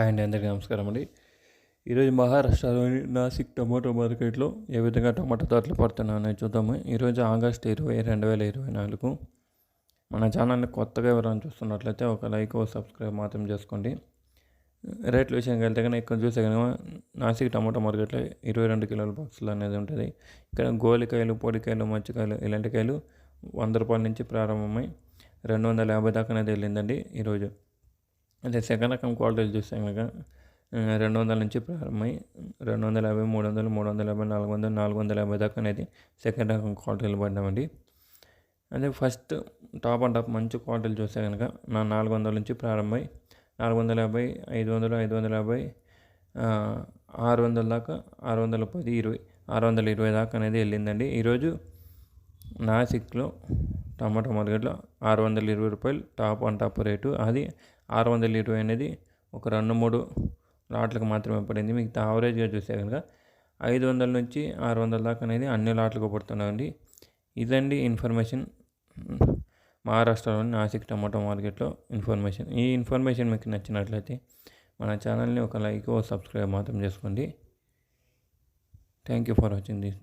Hi అండి అందరికీ నమస్కారం అండి. ఈరోజు మహారాష్ట్రలోని నాసిక్ టమాటో మార్కెట్లో ఏ విధంగా టమాటో ధరలు పడుతున్నాయని చూద్దాము. ఈరోజు ఆగస్ట్ ఇరవై రెండు వేల ఇరవై నాలుగు. మన ఛానల్ని కొత్తగా ఎవరైనా చూస్తున్నట్లయితే ఒక లైక్ ఓ సబ్స్క్రైబ్ మాత్రం చేసుకోండి. రేట్ల విషయానికి వెళ్తే కనుక ఇక్కడ చూసే కనుక నాసిక్ టమాటో మార్కెట్లో ఇరవై రెండు కిలోల బాక్సులు అనేది ఉంటుంది. ఇక్కడ గోలికాయలు పొడికాయలు మచ్చికాయలు ఇలాంటి కాయలు వంద రూపాయల నుంచి ప్రారంభమై రెండు వందల యాభై దాకా అనేది వెళ్ళిందండి ఈరోజు. అదే సెకండ్ రకం క్వాలిటీలు చూస్తే కనుక రెండు వందల నుంచి ప్రారంభమై రెండు వందల యాభై మూడు వందలు మూడు వందల యాభై నాలుగు వందలు నాలుగు వందల యాభై దాకా అనేది సెకండ్ రకం క్వాలిటీలు పడ్డామండి అదే ఫస్ట్ టాప్ అండ్ టాప్ మంచి క్వాలిటీలు చూస్తే కనుక నా నాలుగు వందల నుంచి ప్రారంభమై నాలుగు వందల యాభై ఐదు వందలు ఐదు వందల యాభై ఆరు వందల దాకా ఆరు వందల పది ఇరవై ఆరు వందల ఇరవై దాకా అనేది వెళ్ళిందండి. ఈరోజు నాసిక్లో టమాటో మార్కెట్లో ఆరు వందల ఇరవై రూపాయలు టాప్ అండ్ టాప్ రేటు. అది ఆరు వందల ఇరవై అనేది ఒక రెండు మూడు లాట్లకు మాత్రమే పడింది. మీకు యావరేజ్గా చూస్తే కనుక ఐదు వందల నుంచి ఆరు వందల దాకా అనేది అన్ని లాట్లకు పడుతున్నాయండి. ఇదండి ఇన్ఫర్మేషన్. మహారాష్ట్రలోని నాసిక్ టమాటో మార్కెట్లో ఇన్ఫర్మేషన్. ఈ ఇన్ఫర్మేషన్ మీకు నచ్చినట్లయితే మన ఛానల్ని ఒక లైక్ ఓ సబ్స్క్రైబ్ మాత్రం చేసుకోండి. Thank you for watching this.